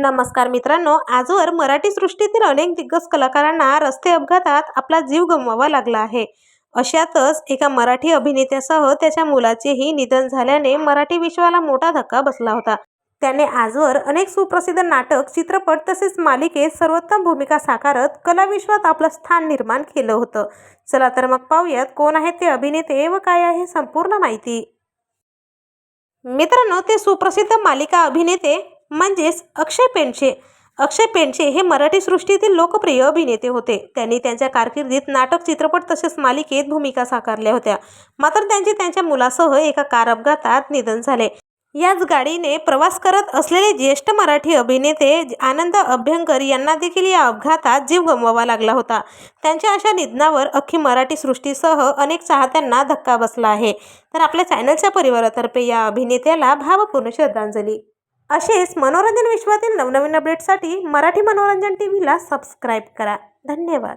नमस्कार मित्रांनो आजवर मराठी सृष्टीतील अनेक दिग्गज कलाकारांना रस्ते अपघातात आपला जीव गमवावा लागला आहे. अशातच एका मराठी अभिनेत्यासह त्याच्या मुलाचेही निधन झाल्याने मराठी विश्वाला मोठा धक्का बसला होता. त्याने आजवर अनेक सुप्रसिद्ध नाटक चित्रपट तसेच मालिकेत सर्वोत्तम भूमिका साकारत कलाविश्वात आपलं स्थान निर्माण केलं होतं. चला तर मग पाहूयात कोण आहेत ते अभिनेते व काय आहे संपूर्ण माहिती. मित्रांनो ते सुप्रसिद्ध मालिका अभिनेते म्हणजेच अक्षय पेंडसे अक्षय पेंडसे हे मराठी सृष्टीतील लोकप्रिय अभिनेते होते. त्यांनी त्यांच्या कारकिर्दीत नाटक चित्रपट तसेच मालिकेत भूमिका साकारल्या होत्या. मात्र त्यांचे त्यांच्या मुलासह एका कार अपघातात निधन झाले. याच गाडीने प्रवास करत असलेले ज्येष्ठ मराठी अभिनेते आनंद अभ्यंकर यांना देखील या अपघातात जीव गमवावा लागला होता. त्यांच्या अशा निधनावर अख्खी मराठी सृष्टीसह अनेक चाहत्यांना धक्का बसला आहे. तर आपल्या चॅनलच्या परिवारातर्फे या अभिनेत्याला भावपूर्ण श्रद्धांजली. असेच मनोरंजन विश्वातील नवनवीन अपडेटसाठी मराठी मनोरंजन टी व्हीला सबस्क्राईब करा. धन्यवाद.